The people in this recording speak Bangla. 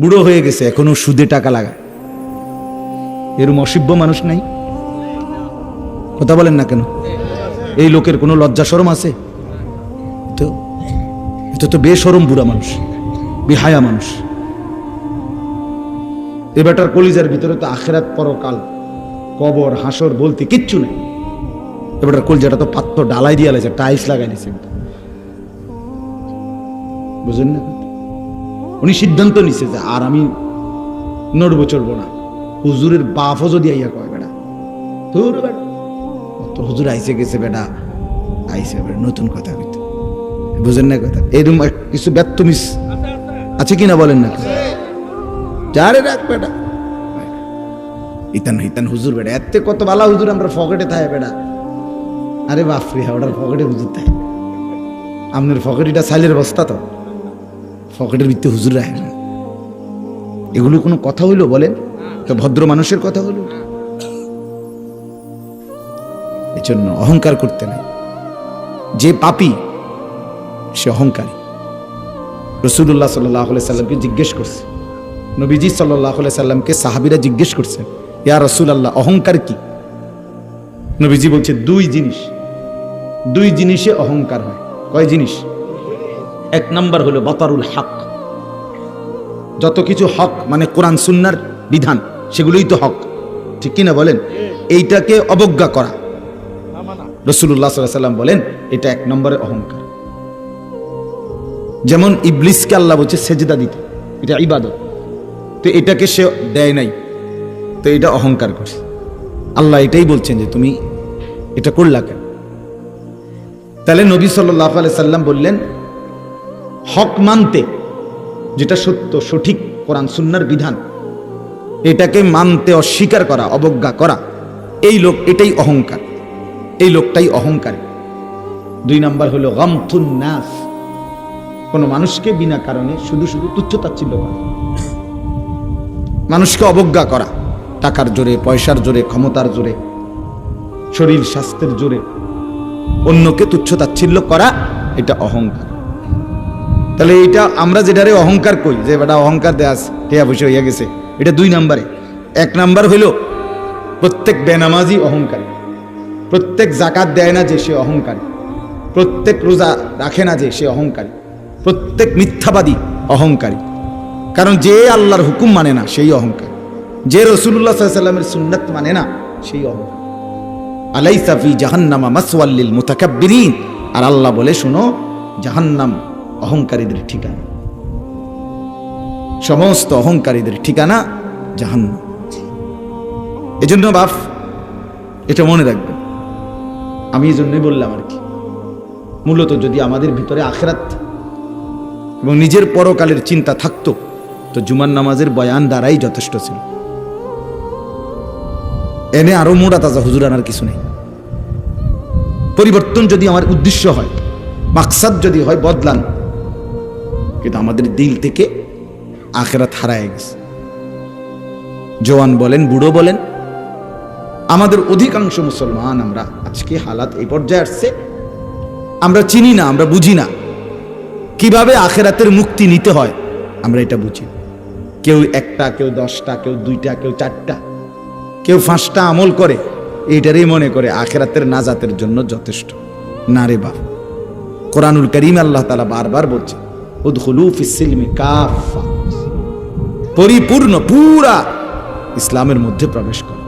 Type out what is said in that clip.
বুড়ো হয়ে গেছে, এখনও সুদে টাকা লাগায়। এরম অসভ্য মানুষ নাই? কথা বলেন না কেন? এই লোকের কোনো লজ্জা সরম আছে? তো এটা তো বেসরম বুড়া মানুষ, বিহায়া মানুষ। এ বেটার কলিজার ভিতরে তো আখেরাত পরকাল, কবর, হাসর, বলতে, কিচ্ছু নেই। এ বেটার কলিজাটা তো পাত্র ডালাই দিয়ে লাগছে টাইলস লাগাই দিয়েছে বুঝেন না? উনি সিদ্ধান্ত নিছে যে আর আমি নড়বো, চড়বো না। হুজুরের বাপও যদি আইয়া কয়, বেটা তোর বেটা অত হুজুর আইসে গেছে, বেটা আইসে বেটা, নতুন কথা হইতে বুঝেন না কথা? এরকম কিছু ব্যর্থ মিস আছে কিনা বলেন না? যারে রাখ, বেটা। ইতান ইতান, হুজুর, বেটা, এতে কত বালা হুজুর আমরা ফকেটে থাকে বেটা। আরে বাপরে, ওটার ফকেটে হুজুর থাকে আপনার ফকেটিটা সাইলের বস্তা তো। ফকেটের ভিত্তি হুজুর রাখে না। এগুলো কোনো কথা হইল বলেন তো ভদ্র মানুষের কথা হলো এজন্য অহংকার করতে নাই। যে পাপি, সে অহংকারী। রসুল্লাহ সাল্লাহ সাল্লামকে জিজ্ঞেস করছে। নবীজি সাল্লাহ সাল্লামকে সাহাবিরা জিজ্ঞেস করছেন ইয়া রসুল আল্লাহ অহংকার কি? নবীজি বলছে, দুই জিনিস। দুই জিনিসে অহংকার হয়। কয় জিনিস? এক নাম্বার হলো বতারুল হক। যত কিছু হক মানে কোরআন সুন্নার বিধান, সেগুলোই তো হক। ঠিক কিনা বলেন? এইটাকে অবজ্ঞা করা। রসুল্লাহ সাল্লাহ সাল্লাম বলেন, এটা এক নম্বরে অহংকার। যেমন ইবলিসকে আল্লাহ বলছে সেজদা দিতে, এটা ইবাদত। তো এটাকে সে দেয় নাই, তো এটা অহংকার করছে। আল্লাহ এটাই বলছেন যে তুমি এটা করলা কেন? তাহলে নবী সাল্লাহ আলাই সাল্লাম বললেন হক মানতে, যেটা সত্য, সঠিক কোরআন, সুন্নার বিধান, এটাকে মানতে অস্বীকার করা, অবজ্ঞা করা, এই লোক এটাই অহংকার, এই লোকটাই অহংকার। দুই নাম্বার হলো গমথুন নাস। কোনো মানুষকে বিনা কারণে শুধু শুধু তুচ্ছ তাচ্ছিল্য করা, মানুষকে অবজ্ঞা করা, টাকার জোরে, পয়সার জোরে, ক্ষমতার জোরে, শরীর স্বাস্থ্যের জোরে, অন্যকে তুচ্ছ তাচ্ছিল্য করা, এটা অহংকার। তাহলে এটা আমরা যেটারে অহংকার কই, যে বেটা অহংকার দেয়া টেয়া বসে হইয়া গেছে। এটা দুই নাম্বারে। এক নাম্বার হইল, প্রত্যেক বেনামাজি অহংকারী। প্রত্যেক জাকাত দেয় না যে সে অহংকারী। প্রত্যেক রোজা রাখে না যে সে অহংকারী। প্রত্যেক মিথ্যাবাদী অহংকারী। কারণ যে আল্লাহর হুকুম মানে না, সেই অহংকার। যে রসুল্লাহ সাল্লামের সুন্নাত মানে না, সেই অহংকার। আলাই সাফি জাহান্নামা মাসওয়াল্লিল মুতাকাব্বিরিন। আর আল্লাহ বলে, শোনো, জাহান্নাম অহংকারীদের ঠিকানা। সমস্ত অহংকারীদের ঠিকানা জাহান্নাম। এজন্য বাপ, এটা মনে রাখবেন আমি এই জন্যই বললাম আর কি, মূলত যদি আমাদের ভিতরে আখেরাত এবং নিজের পরকালের চিন্তা থাকতো, তো জুমার নামাজের বয়ান দ্বারাই যথেষ্ট ছিল। এনে আরও মোড়া তাজা হুজুর আনার কিছু নেই। পরিবর্তন যদি আমার উদ্দেশ্য হয়, মাকসাদ যদি হয় বদলান কিন্তু আমাদের দিল থেকে আখেরাত হারায় গেছে। জওয়ান বলেন, বুড়ো বলেন, আমাদের অধিকাংশ মুসলমান আমরা আজকে হালাত এই পর্যায়ে আসছে। আমরা চিনি না, আমরা বুঝি না কীভাবে আখেরাতের মুক্তি নিতে হয়, আমরা এটা বুঝি কেউ একটা, কেউ দশটা, কেউ দুইটা, কেউ চারটা, কেউ পাঁচটা আমল করে, এইটারই মনে করে আখেরাতের নাজাতের জন্য যথেষ্ট। না রে বাপ, কোরআনুল করিম আল্লাহ তালা বারবার বলছে পরিপূর্ণ পুরা ইসলামের মধ্যে প্রবেশ করো।